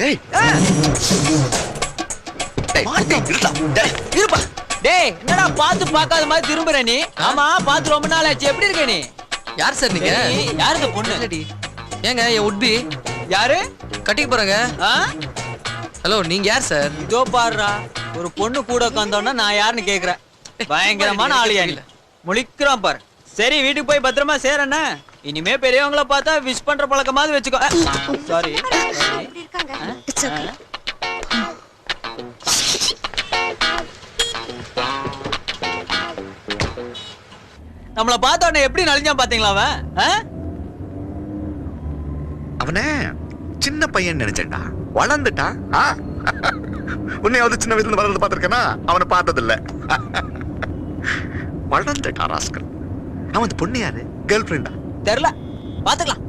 ஏய். டேய், என்னடா பாத்து பார்க்காத மாதிரி திரும்புற நீ? ஆமா பாத்து ரொம்ப நாள் ஆச்சு. எப்படி இருக்க நீ? யார் சார் நீங்க? சரி, யாரு இந்த பொண்ணு. ஏங்க என் உட்பி யாரு? கட்டிக்க போறேங்க. ஆ? ஹலோ நீங்க யார் சார்? இதோ பாருடா ஒரு பொண்ணு கூட உட்காந்தோன்னா நான் யாருன்னு கேக்குறேன். பயங்கரமான ஆளியா நீ. முழிக்கிறான் பாரு. சரி வீட்டுக்கு போய் பத்திரமா சேரண்ணா இனிமே பெரியவங்கள பார்த்தா விஷ் பண்ற பழக்கமாவது வச்சுக்கோ. சாரி இட்ஸ் ஓகே நம்மள பார்த்த உடனே எப்படி நலிஞ்சான் பாத்தீங்களா அவன்? அவனை சின்ன பையன் நினைச்சேன்டா. வளர்ந்துட்டா? உன்னையாவது சின்ன வயசுல வளர்ந்து பார்த்திருக்கேனா? அவனை பார்த்தது இல்ல வளர்ந்துட்டா ராஸ்கல். அவன் அந்த பொண்ணு யாரு? கேர்ள் ஃப்ரெண்டா தெரியல. பாத்துக்கலாம்.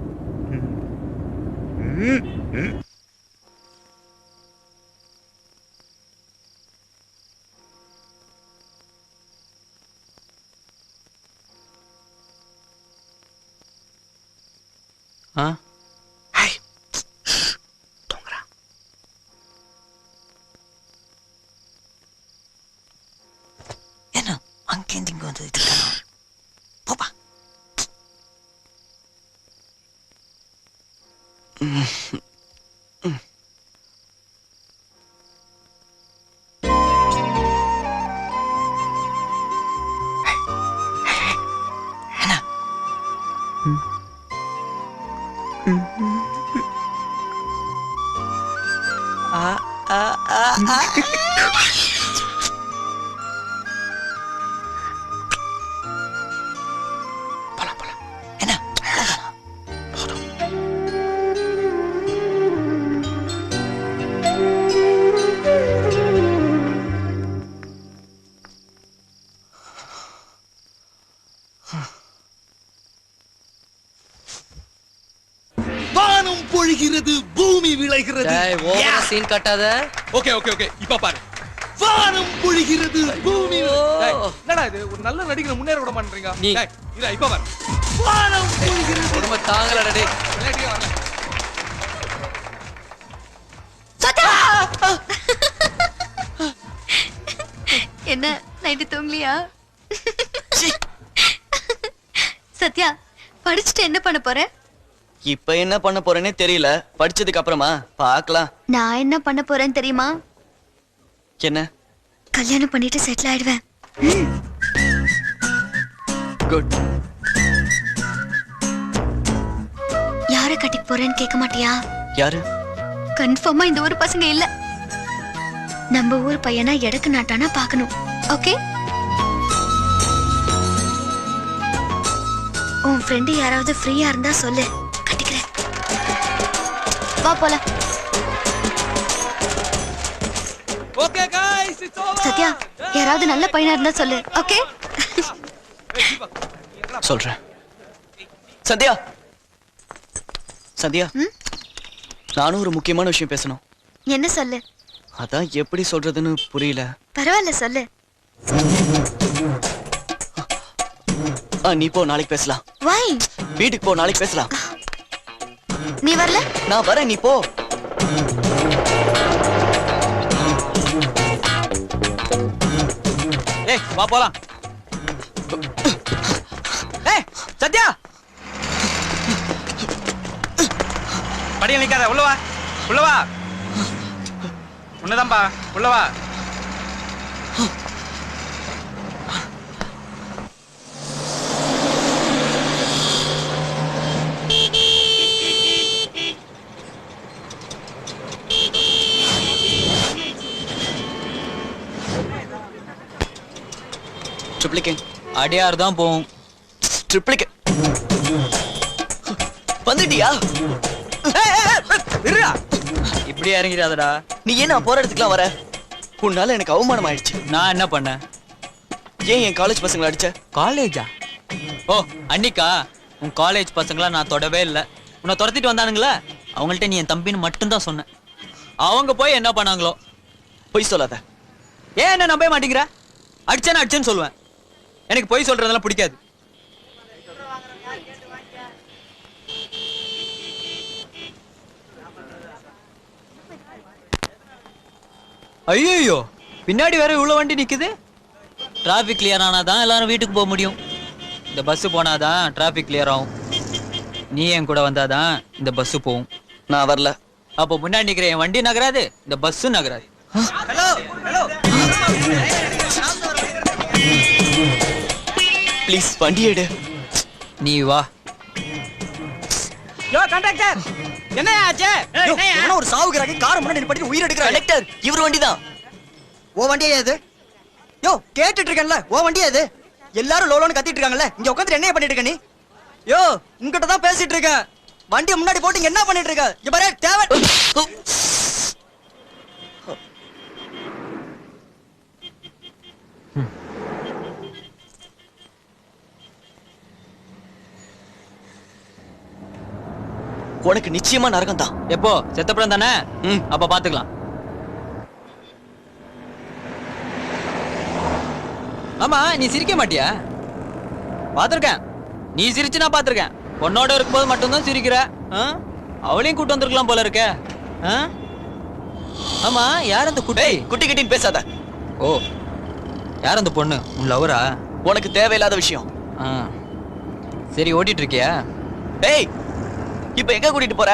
ஆ? அங்கேருந்து இங்க வந்து இருக்கானா போப்பா. என்ன 아, 아. டேய் ஓவரா சீன் கட்டாத. ஓகே ஓகே ஓகே இப்ப பாரு. வானம் பொழிகிறது பூமி. விளை- டேய், என்னடா இது? ஒரு நல்ல நடிகரை முன்னேற விட மாட்டீங்க நீ- டேய் இல்ல இப்ப பாரு. வானம் பொழிகிறது. குடும்ப தாங்கலடா டேய். விளையாடியே வரல. என்ன நைட்டு தூங்கலையா? சத்யா படிச்சுட்டு என்ன பண்ண போற? இப்ப என்ன பண்ண போறேனே தெரியல. படிச்சதுக்கு அப்புறமா பார்க்கலாம் நான் என்ன பண்ண போறேன்னு தெரியுமா? என்ன? கல்யாணம் பண்ணிட்டு செட்டில் ஆயிடுவேன். குட் யார கட்டிக்க போறேன்னு கேட்க மாட்டியா? யாரு? கன்ஃபார்மா இந்த ஊர் பசங்க இல்ல. நம்ம ஊர் பையனா எடக்கு நாட்டானா பார்க்கணும். ஓகே உன் ஃப்ரெண்டு யாராவது ஃப்ரீயா இருந்தா சொல்லு. வா போலாம் okay guys it's over Sathya யாராவது நல்ல பையனா இருந்தா சொல்லு ஓகே சொல்றேன் சத்யா சத்யா ம்? நானும் ஒரு முக்கியமான விஷயம் பேசணும் என்ன சொல்லு அதான் எப்படி சொல்றதுன்னு புரியல பரவாயில்ல சொல்லு ஆ, நீ போ நாளைக்கு பேசலாம் வை வீட்டுக்கு போ நாளைக்கு பேசலாம் நீ வரல? நான் வரேன் நீ போ. ஏய் வா போலாம். ஏய் சத்யா! படியில் நிக்காத உள்ள வா. உள்ள வா. உன்னதான்பா உள்ள வா. ட்ரிப்ளிகேன் அடியார் தான் போகும் ட்ரிப்ளிகேன் வந்துட்டியா. இப்படி இறங்கிடாதடா. நீ ஏன் நான் போற இடத்துக்குலாம் வர? உன்னால எனக்கு அவமானம் ஆயிடுச்சு. நான் என்ன பண்ணேன் ஏன் என் காலேஜ் பசங்களை அடிச்ச? காலேஜா ஓ அன்னிக்கா? உன் காலேஜ் பசங்கள நான் தொடவே இல்லை. உன்னை துரத்திட்டு வந்தானுங்களே? அவங்கள்ட்ட நீ என் தம்பின்னு மட்டும்தான் சொன்னேன் அவங்க போய் என்ன பண்ணாங்களோ? பொய் சொல்லாத. ஏன் என்ன நம்பவே மாட்டேங்கிற? அடிச்சேன்னு அடிச்சேன்னு சொல்லுவேன். எனக்கு பொய் சொல்றதெல்லாம் பிடிக்காது. ஐயோ பின்னாடி வேற இவ்வளவு வண்டி நிக்குது? டிராஃபிக் கிளியர் ஆனாதான் எல்லாரும் வீட்டுக்கு போக முடியும். இந்த பஸ் போனாதான் டிராஃபிக் கிளியர் ஆகும். நீ என் கூட வந்தாதான் இந்த பஸ் போகும். நான் வரல. அப்போ முன்னாடி நிக்கிற என் வண்டி நகராது இந்த பஸ்ஸும் நகராது. ஹலோ ஹலோ ப்ளீஸ் வண்டி எடு. நீ வா. யோ கண்டக்டர் என்ன ஆச்சு யோ, எவனோ ஒரு சாவுகிறாங்க காரை முன்னாடி நிப்பாட்டி உயிர் எடுக்கிற கலெக்டர் இவர் வண்டி தான் ஓ வண்டியா இது? யோ கேட்டுட்டு இருக்கேன்ல. ஓ வண்டியா இது? எல்லாரும் லோலோன்னு கத்திட்டு இருக்காங்கல்ல. இங்க உட்காந்து என்ன பண்ணிட்டு இருக்க நீ? யோ உன்கிட்ட தான் பேசிட்டு இருக்கேன். வண்டியை முன்னாடி போட்டு இங்க என்ன பண்ணிட்டு இருக்க? இங்க பாரு தேவை உனக்கு நிச்சயமா நரகம் தான் எப்போ செத்தப்படம் தானே? ம். அப்ப பாத்துக்கலாம். ஆமா நீ சிரிக்க மாட்டியா? பாத்திருக்கேன். நீ சிரிச்சு நான் பாத்திருக்கேன். பொண்ணோட இருக்கும்போது மட்டும்தான் சிரிக்கிற. ஆ? அவளையும் கூட்டு வந்திருக்கலாம் போல இருக்க? ஆமா யார் அந்த குட்டி? குட்டி கிட்டின்னு பேசாத. ஓ யார் அந்த பொண்ணு? உன் லவரா உனக்கு தேவையில்லாத விஷயம். சரி ஓட்டிட்டு இருக்கியா? டேய் இப்ப எங்க கூட்டிட்டு போற?